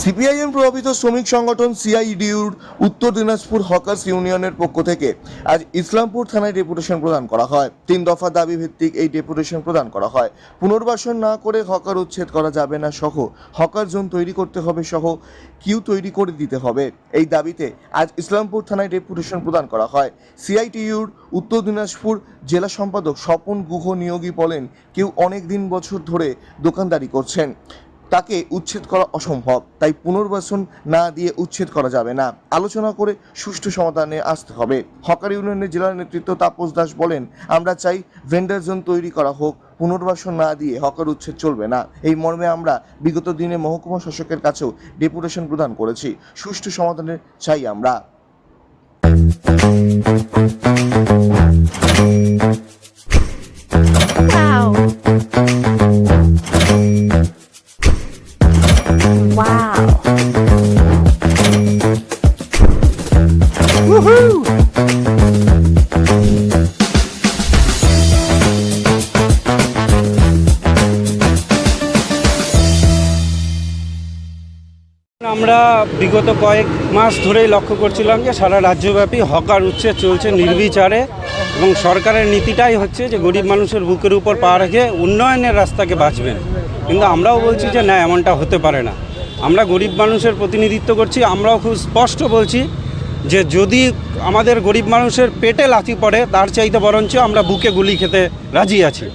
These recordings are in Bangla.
সিপিআইএম প্রভাবিত শ্রমিক সংগঠন সিআইডিউর উত্তর দিনাজপুর হকার্স ইউনিয়নের পক্ষ থেকে আজ ইসলামপুর থানায় ডেপুটেশন প্রদান করা হয়। তিন দফা দাবি ভিত্তিক এই ডেপুটেশন প্রদান করা হয়। পুনর্বাসন না করে হকার উচ্ছেদ করা যাবে না সহ হকার জোন তৈরি করতে হবে সহ কিউ তৈরি করে দিতে হবে। এই দাবিতে আজ ইসলামপুর থানায় ডেপুটেশন প্রদান করা হয়। সিআইটিইউর উত্তর দিনাজপুর জেলা সম্পাদক স্বপন গুহ নিয়োগী বলেন, কেউ অনেক দিন বছর ধরে দোকানদারি করছেন। তাকে উচ্ছেদ করা অসম্ভব, তাই পুনর্বাসন না দিয়ে উচ্ছেদ করা যাবে না। আলোচনা করে সুষ্ঠু সমাধানে আসতে হবে। হকার ইউনিয়নের জেলা নেতৃত্ব তাপস দাস বলেন, আমরা চাই ভেন্ডার জোন তৈরি করা হোক, পুনর্বাসন না দিয়ে হকার উচ্ছেদ চলবে না। এই মর্মে আমরা বিগত দিনে মহকুমা শাসকের কাছেও ডেপুটেশন প্রদান করেছি। সুষ্ঠু সমাধানের চাই আমরা। আমরা বিগত কয়েক মাস ধরেই লক্ষ্য করছিলাম যে সারা রাজ্যব্যাপী হকার উচ্ছেদ চলছে নির্বিচারে এবং সরকারের নীতিটাই হচ্ছে যে গরিব মানুষের বুকের উপর পা রেখে উন্নয়নের রাস্তাকে বাঁচবেন। কিন্তু আমরাও বলছি যে না, এমনটা হতে পারে না। আমরা গরিব মানুষের প্রতিনিধিত্ব করছি, আমরাও খুব স্পষ্ট বলছি যে যদি আমাদের গরিব মানুষের পেটে লাথি পড়ে, তার চাইতে বরঞ্চ আমরা বুকে গুলি খেতে রাজি আছি।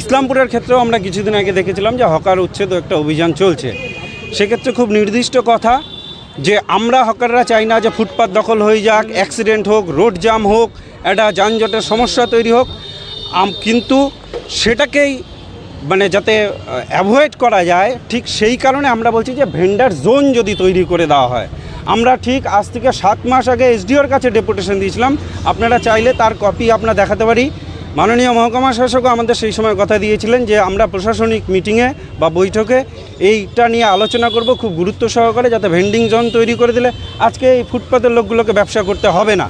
ইসলামপুরের ক্ষেত্রেও আমরা কিছুদিন আগে দেখেছিলাম যে হকার উচ্ছেদ একটা অভিযান চলছে। সেক্ষেত্রে খুব নির্দিষ্ট কথা যে আমরা হকাররা চাই না যে ফুটপাত দখল হয়ে যাক অ্যাক্সিডেন্ট হোক রোড জাম হোক, একটা যানজটের সমস্যা তৈরি হোক। কিন্তু সেটাকেই মানে যাতে অ্যাভয়েড করা যায়, ঠিক সেই কারণে আমরা বলছি যে ভেন্ডার জোন যদি তৈরি করে দেওয়া হয়। আমরা ঠিক আজ থেকে সাত মাস আগে এসডিওর কাছে ডেপুটেশন দিয়েছিলাম। আপনারা চাইলে তার কপি আপনারা দেখাতে পারি। মাননীয় মহকুমা শাসকও আমাদের সেই সময় কথা দিয়েছিলেন যে আমরা প্রশাসনিক মিটিংয়ে বা বৈঠকে এইটা নিয়ে আলোচনা করব, খুব গুরুত্ব সহকারে যাতে ভেন্ডিং জোন তৈরি করে দিলে আজকে এই ফুটপাতের লোকগুলোকে ব্যবসা করতে হবে না।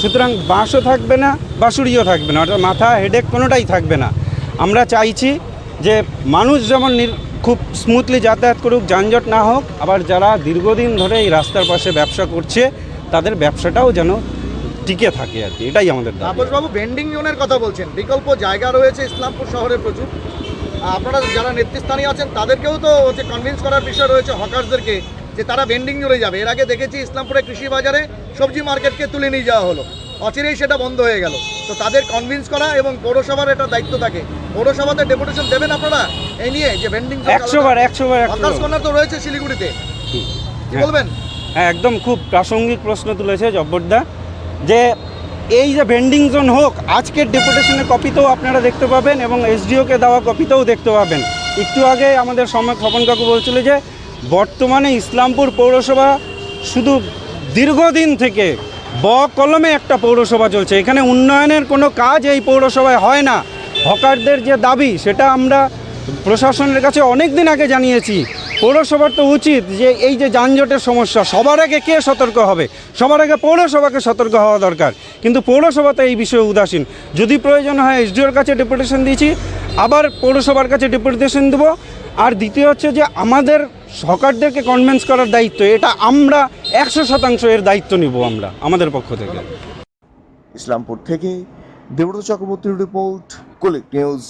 সুতরাং বাঁশও থাকবে না বাঁশুড়িও থাকবে না, অর্থাৎ মাথা, হেডেক কোনোটাই থাকবে না। আমরা চাইছি যে মানুষ যেমন খুব স্মুথলি যাতায়াত করুক, যানজট না হোক, আবার যারা দীর্ঘদিন ধরে এই রাস্তার পাশে ব্যবসা করছে, তাদের ব্যবসাটাও যেন টিকে থাকে আর কি এটাই আমাদের তাপসবাবু ভেন্ডিং জোনের কথা বলছেন। বিকল্প জায়গা রয়েছে ইসলামপুর শহরে প্রচুর। আপনারা যারা নেতৃস্থানীয় আছেন তাদেরকেও তো হচ্ছে কনভিন্স করার বিষয় রয়েছে হকার্সদেরকে যে তারা ভেন্ডিং জোনে যাবে। এর আগে দেখেছি ইসলামপুরে কৃষি বাজারে সবজি মার্কেটকে তুলে নিয়ে যাওয়া হলো। অচিরেই সেটা বন্ধ হয়ে গেল। তো তাদের কনভিন্স করা এবং পৌরসভার এটা দায়িত্ব থাকে। পৌরসভাতে ডেপুটেশন দেবেন আপনারা? এই নিয়ে যে ভেন্ডিং হকার্স কর্নার তো রয়েছে শিলিগুড়িতে। বলবেন? হ্যাঁ একদম খুব প্রাসঙ্গিক প্রশ্ন তুলেছে জব্বরদা। যে এই যে ভেন্ডিং জোন হোক, আজকের ডেপুটেশনের কপিতেও আপনারা দেখতে পাবেন এবং এসডিওকে দেওয়া কপিতেও দেখতে পাবেন। একটু আগে আমাদের সময় খপন কাকু বলছিল যে, বর্তমানে ইসলামপুর পৌরসভা শুধু দীর্ঘদিন থেকে ব কলমে একটা পৌরসভা চলছে। এখানে উন্নয়নের কোনো কাজ এই পৌরসভায় হয় না। হকারদের যে দাবি, সেটা আমরা প্রশাসনের কাছে অনেক দিন আগে জানিয়েছি, পৌরসভার তো উচিত যে এই যে যানজটের সমস্যা, সবার আগে কে সতর্ক হবে? সবার আগে পৌরসভাকে সতর্ক হওয়া দরকার। কিন্তু পৌরসভা তো এই বিষয়ে উদাসীন। যদি প্রয়োজন হয় এসডিওর কাছে ডেপুটেশন দিয়েছি, আবার পৌরসভার কাছে ডেপুটেশন দেবো। আর দ্বিতীয় হচ্ছে যে আমাদের হকারদেরকে কনভিন্স করার দায়িত্ব, এটা আমরা একশো শতাংশ এর দায়িত্ব নিব আমরা, আমাদের পক্ষ থেকে। ইসলামপুর থেকে দেবব্রত চক্রবর্তীর রিপোর্ট কুলিক নিউজ।